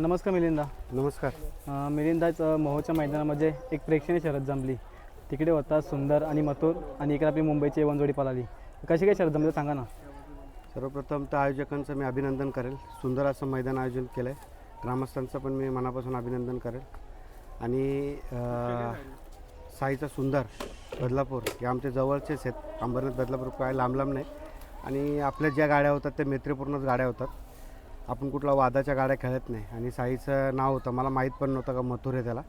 नमस्कार मिलिंदा. नमस्कार. अं, मिलिंदाच अं, मोहोच्या मैदानामध्ये एक प्रेक्षणीय शरद जमली. तिकडे होता सुंदर आणि मथुर आणि इकडे आपली मुंबईची वनजोडी पळाली कशी काय शरद जमली सांगा ना. सर्वप्रथम तर आयोजकांचं मी अभिनंदन करेल. सुंदर असं मैदान आयोजन केलं आहे ग्रामस्थांचं पण मी मनापासून अभिनंदन करेल. आणि अं, साईचा सुंदर बदलापूर हे आमच्या जवळचेच आहेत. अंबरनाथ बदलापूर काय लांब लांब नाही. आणि आपल्या ज्या गाड्या होतात त्या मैत्रीपूर्णच गाड्या होतात. आपण कुठला वादाच्या गाड्या खेळत नाही. आणि साईचं नाव होतं मला माहीत पण नव्हतं का मथुर आहे त्याला.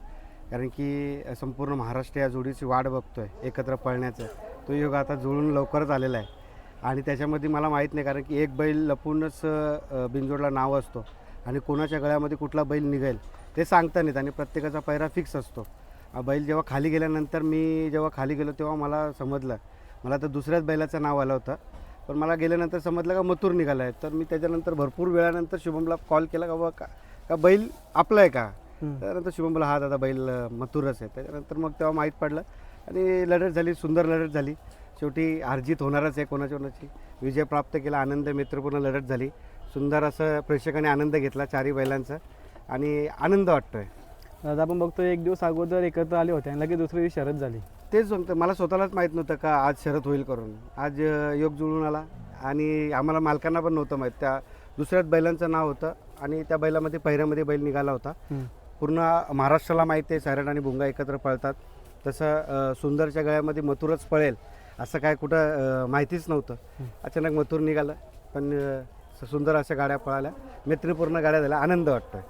कारण की संपूर्ण महाराष्ट्र या जोडीची वाट बघतो आहे एकत्र पळण्याचं. तो योग आता जुळून लवकरच आलेला आहे. आणि त्याच्यामध्ये मला माहीत नाही कारण की एक बैल लपूनच बिंजोडला बिनजोडला नाव असतो. आणि कोणाच्या गळ्यामध्ये कुठला बैल निघेल ते सांगता नाहीत. आणि प्रत्येकाचा पैरा फिक्स असतो. बैल जेव्हा खाली गेल्यानंतर मी जेव्हा खाली गेलो तेव्हा मला समजलं. मला तर दुसऱ्याच बैलाचं नाव आलं होतं. पण मला गेल्यानंतर समजलं का मथुर निघाला आहे. तर मी त्याच्यानंतर भरपूर वेळानंतर शुभमला कॉल केला का बाबा का का बैल आपला आहे का. त्यानंतर शुभम बोला हा दादा बैल मथुरच आहे. त्याच्यानंतर मग तेव्हा माहीत पडलं आणि लढत झाली सुंदर लढत झाली. शेवटी अर्जित होणारच आहे कोणाची कोणाची विजय प्राप्त केला आनंद मित्रपूर्ण लढत झाली. सुंदर असं प्रेक्षकांनी आनंद घेतला चारही बैलांचा. आणि आनंद वाटतोय. दादा आपण बघतो एक दिवस अगोदर एकत्र आले होते आणि लगेच दुसरी दिवशी शरद झाली. तेच सांगतं मला स्वतःलाच माहीत नव्हतं का आज शरद होईल करून. आज योग जुळून आला आणि आम्हाला मालकांना पण नव्हतं माहीत. त्या दुसऱ्याच बैलांचं नाव होतं आणि त्या बैलामध्ये पहिऱ्यामध्ये बैल निघाला होता. पूर्ण महाराष्ट्राला माहिती आहे सैराट आणि भुंगा एकत्र पळतात. तसं सुंदरच्या गळ्यामध्ये मथुरच पळेल असं काय कुठं माहितीच नव्हतं. अचानक मथुर निघालं पण सुंदर अशा गाड्या पळाल्या. मैत्रीपूर्ण गाड्या झाल्या. आनंद वाटतोय.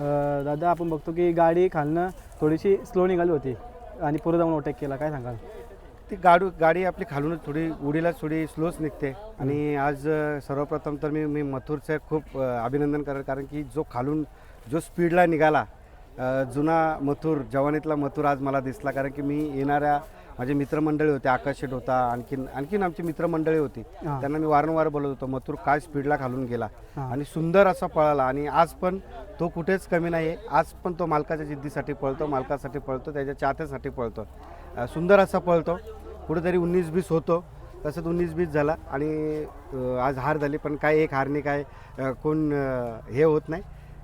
दादा आपण बघतो की गाडी खालनं थोडीशी स्लो निघाली होती आणि पुढे जाऊन ओटेक केला. काय सांगाल? ती गाडू गाडी आपली खालूनच थोडी उडीला थोडी स्लोच निघते. आणि आज सर्वप्रथम तर मी मी मथुरचं खूप अभिनंदन करेल. कारण की जो खालून जो स्पीडला निघाला जुना मथुर जवानीतला मथुर आज मला दिसला. कारण की मी येणाऱ्या माझे मित्रमंडळी होते आकाश शेट होता आणखीन आणखीन आमची मित्रमंडळी होती. हां. त्यांना मी वारंवार बोलत होतो मथुर काय स्पीडला खालून गेला. हां. आणि सुंदर असा पळाला आणि आज पण तो कुठेच कमी नाही आहे आज पण तो मालकाच्या जिद्दीसाठी पळतो मालकासाठी पळतो त्याच्या चाहत्यासाठी पळतो. अ, सुंदर असा पळतो. कुठेतरी उन्नीस बीस होतो तसंच उन्नीस बीस झाला आणि अ, आज हार झाली पण काय एक हारने काय अ, कोण अ, हे होत नाही.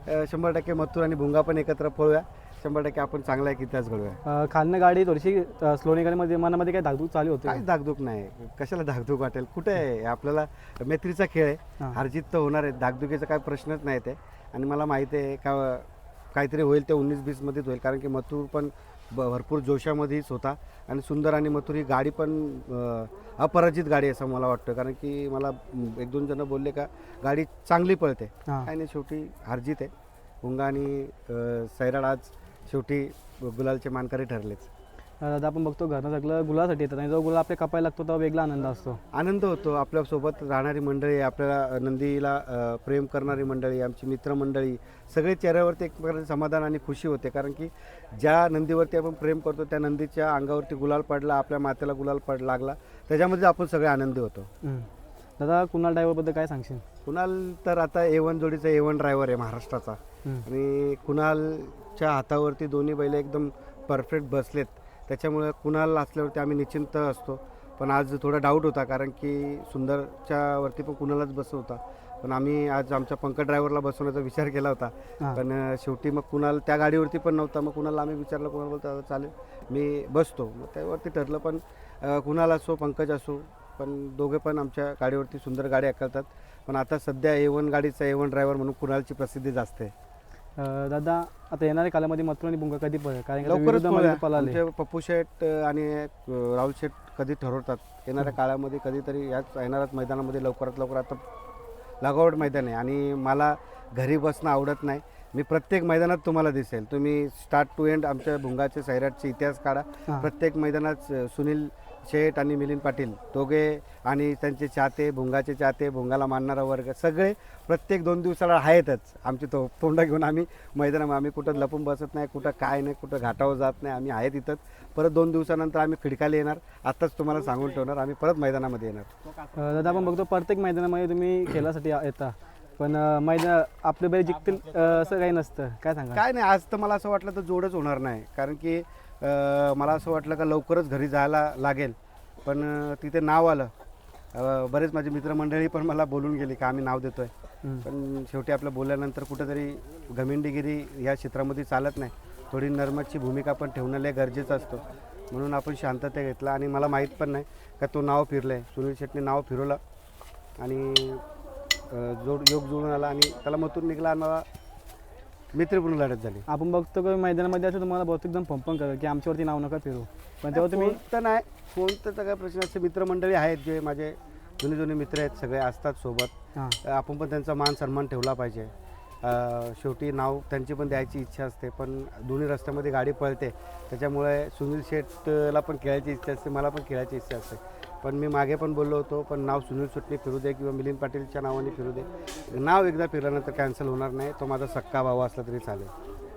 अ, शंभर टक्के मथुर आणि भुंगा पण एकत्र पळूया. शंभर टक्के आपण चांगला एक इतिहास घडूया. अं, खालनं गाडी थोडीशी स्लो निघाल्यामध्ये मनामध्ये काय धाकधूक चालू होती काय धाकधूक नाही. कशाला धाकधूक वाटेल? कुठे आहे? आपल्याला मैत्रीचा खेळ आहे. हारजीत तर होणार आहे. धाकधुकीचा काय प्रश्नच नाही ते. आणि मला माहिती आहे का काहीतरी होईल ते उन्नीस बीसमध्येच होईल. कारण की मथुर पण ब- भरपूर जोशामध्येच होता. आणि सुंदर आणि मथुर ही गाडी पण अं, अपराजित गाडी आहे असं मला वाटतं. कारण की मला अं, एक दोन जण बोलले का गाडी चांगली पळते. हां. काय नाही शेवटी हारजीत आहे. हुंगा आणि अं, सैराट आज शेवटी गुलालचे मानकरी ठरलेच. दादा आपण बघतो घरनं सगळं गुलासाठी येतात आणि जो गुलाल आपल्या कपायला लागतो तेव्हा वेगळा आनंद असतो. आनंद होतो. आपल्यासोबत राहणारी मंडळी आपल्याला नंदीला प्रेम करणारी मंडळी आमची मित्रमंडळी सगळे चेहऱ्यावरती एक प्रकारचे समाधान आणि खुशी होते. कारण की ज्या नंदीवरती आपण प्रेम करतो त्या नंदीच्या अंगावरती गुलाल पडला आपल्या मातेला गुलाल पड लागला त्याच्यामध्ये आपण सगळे आनंदी होतो. दादा कुणाल ड्रायव्हरबद्दल काय सांगशील? कुणाल तर आता ए वन जोडीचा ए वन ड्रायव्हर आहे महाराष्ट्राचा. आणि कुणालच्या हातावरती दोन्ही बैल एकदम परफेक्ट बसलेत. त्याच्यामुळे कुणाल असल्यावरती आम्ही निश्चिंत असतो. पण आज थोडा डाऊट होता कारण की सुंदरच्या वरती पण कुणालाच बसत होता पण आम्ही आज आमच्या पंकज ड्रायव्हरला बसवण्याचा विचार केला होता. पण शेवटी मग कुणाल त्या गाडीवरती पण नव्हता. मग कुणाला आम्ही विचारलं कुणाल बोलतो "आता चालेल. मी बसतो. मग त्यावरती ठरलं पण कुणाल असो पंकज असो पण दोघे पण आमच्या गाडीवरती सुंदर गाडी हाकलतात. पण आता सध्या ए वन गाडीचा ए वन ड्रायव्हर म्हणून कुणालची प्रसिद्धी जास्त आहे. दादा आता येणाऱ्या कालामध्ये मथुर आणि बुंगा कधी पळेल कारण की आता लवकरच. पळाले. आमचे पप्पू शेठ अ, आणि अ, राहुल शेठ कधी ठरवतात? येणाऱ्या काळामध्ये कधीतरी याच येणाऱ्याच मैदानामध्ये लवकरात लवकर आता लगावट मैदान आहे. आणि मला घरी बसणं आवडत नाही. मी प्रत्येक मैदानात तुम्हाला दिसेल. तुम्ही स्टार्ट टू एंड आमच्या भुंगाचे सैराटचे इतिहास काढा. हां. प्रत्येक मैदानात अ, सुनील शेठ आणि मिलिंद पाटील दोघे आणि त्यांचे चाहते भुंगाचे चाहते भुंगाला मानणारा वर्ग सगळे प्रत्येक दोन दिवसाला आहेतच. आमची तो तोंड घेऊन आम्ही मैदानामध्ये आम्ही कुठं लपून बसत नाही कुठं काय नाही कुठं घाटावर जात नाही आम्ही आहेत इथंच. परत दोन दिवसानंतर आम्ही खिडकाला येणार. आत्ताच तुम्हाला सांगून ठेवणार आम्ही परत मैदानामध्ये येणार. दादा आपण बघतो प्रत्येक मैदानामध्ये तुम्ही खेळासाठी येता. पण अं, मैदान आपले बैल जिंकतील अं, असं काही नसतं. काय सांगा काय नाही आज तर मला असं वाटलं तर जोडच होणार नाही. कारण की अं, मला असं वाटलं का लवकरच घरी जायला लागेल. पण अं, तिथे नाव आलं. अं, बरेच माझी मित्रमंडळी पण मला बोलून गेली की आम्ही नाव देतोय. हम्म. पण शेवटी आपलं बोलल्यानंतर कुठंतरी घमिंडीगिरी या क्षेत्रामध्ये चालत नाही. थोडी नर्मदची भूमिका पण ठेवणं लय गरजेचं असतं. म्हणून आपण शांतता घेतला आणि मला माहीत पण नाही का तो नाव फिरलं आहे सुनील शेटने नाव फिरवलं आणि जोड योग जुळून आला आणि त्याला मधून निघाला आणि मला मित्रपूर्ण लढत झाली. आपण बघतो की मैदानामध्ये असं तुम्हाला बहुतेक जण पंपन करतात की आमच्यावरती नाव नका फिरू पण तेव्हा तुम्ही तर नाही फोन तर काय प्रश्न असे मित्रमंडळी आहेत जे माझे जुने जुने मित्र आहेत सगळे असतात सोबत. आपण पण त्यांचा मान सन्मान ठेवला पाहिजे. शेवटी नाव त्यांची पण द्यायची इच्छा असते पण दोन्ही रस्त्यामध्ये गाडी पळते. त्याच्यामुळे सुनील शेठला पण खेळायची इच्छा असते मला पण खेळायची इच्छा असते. पण मी मागे पण बोललो होतो पण नाव सुनील शेटने फिरू दे किंवा मिलिंद पाटीलच्या नावाने फिरू दे. नाव एकदा फिरल्यानंतर कॅन्सल होणार नाही तो माझा सक्का भाऊ असला तरी चालेल.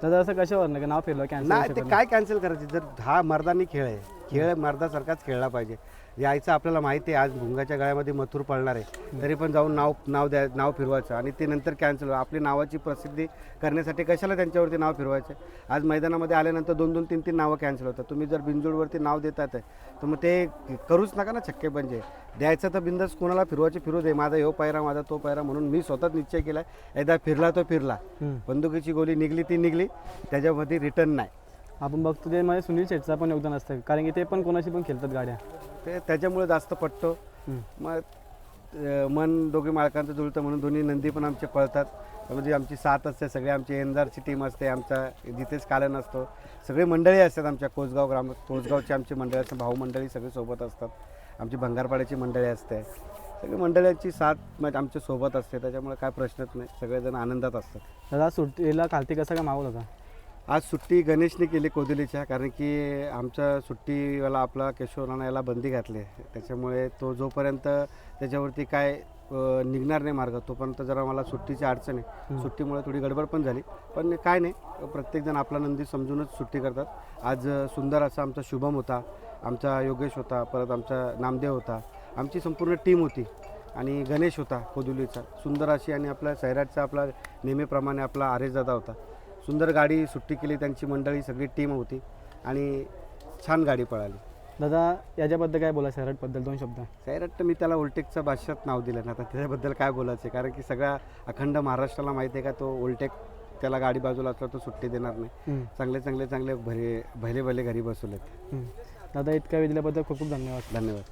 दादा असं कशावर का नाव फिरलं? नाही ते कॅन्सल काय कॅन्सल करायचे? जर हा मर्दानी खेळ आहे खेळ मर्दासारखाच खेळला पाहिजे. यायचं आपल्याला माहिती आहे. आज भुंगाच्या गळ्यामध्ये मथुर पडणार आहे. तरी पण जाऊन नाव नाव द्या नाव फिरवायचं. आणि ते नंतर कॅन्सल आपली नावाची प्रसिद्धी करण्यासाठी कशाला त्यांच्यावरती नाव फिरवायचं? आज मैदानामध्ये आल्यानंतर दोन दोन तीन तीन नावं कॅन्सल होतात. तुम्ही जर बिनजोडवरती नाव देतात आहे तर मग ते करूच नका ना छक्के पंजे. द्यायचं तर बिंदास कोणाला फिरवायचे फिरू दे. माझा ह्यो पायरा माझा तो पायरा म्हणून मी स्वतःच निश्चय केला एकदा फिरला तो फिरला. बंदुकीची गोली निघली ती निघली. त्याच्यामध्ये रिटर्न नाही. आपण बघतो ते म्हणजे सुनील शेटचा पण योगदान असतं कारण की ते पण कोणाशी पण खेळतात गाड्या. ते त्याच्यामुळे जास्त पटतो. मग अं, मन दोघे मालकांचं जुळतं म्हणून दोन्ही नंदी पण आमचे पळतात. म्हणजे आमची साथ असते सगळे आमची एनदारची टीम असते आमच्या जिथेच कालन असतो. सगळे मंडळी असतात आमच्या कोसगाव ग्राम कोसगावची आमची मंडळी असतात भाऊ मंडळी सगळे सोबत असतात. आमची भंगारपाड्याची मंडळी असते. सगळी मंडळींची साथ म्हणजे आमच्यासोबत असते त्याच्यामुळे काय प्रश्नच नाही. सगळेजण आनंदात असतात. दादा सुट्टीला कार्तिक कसा का मावलं होता? आज सुट्टी गणेशने केली कोदिलीच्या कारण की आमच्या सुट्टीवाला आपला केशवराणा याला बंदी घातली आहे. त्याच्यामुळे तो जोपर्यंत त्याच्यावरती काय निघणार नाही मार्ग तोपर्यंत जरा मला सुट्टीची अडचण आहे. सुट्टीमुळे थोडी गडबड पण झाली. पण काय नाही प्रत्येकजण आपला नंदी समजूनच सुट्टी करतात. आज सुंदर असा आमचा शुभम होता आमचा योगेश होता परत आमचा नामदेव होता. आमची संपूर्ण टीम होती आणि गणेश होता कोदुलीचा. सुंदर अशी आणि आपल्या सैराटचा आपला नेहमीप्रमाणे आपला आरेशदादा होता. सुंदर गाडी सुट्टी केली त्यांची मंडळी सगळी टीम होती आणि छान गाडी पळाली. दादा याच्याबद्दल काय बोला शहराटबद्दल दोन शब्द. सैराट मी त्याला ओल्टेकचा बादशात नाव दिलं ना आता त्याच्याबद्दल काय बोलायचं? कारण की सगळ्या अखंड महाराष्ट्राला माहिती आहे का तो ओल्टेक त्याला गाडी बाजूला असला तो सुट्टी देणार नाही. चांगले चांगले चांगले भले भले भले घरी बसवलेत. दादा इतका वेळ दिल्याबद्दल खूप खूप धन्यवाद. धन्यवाद.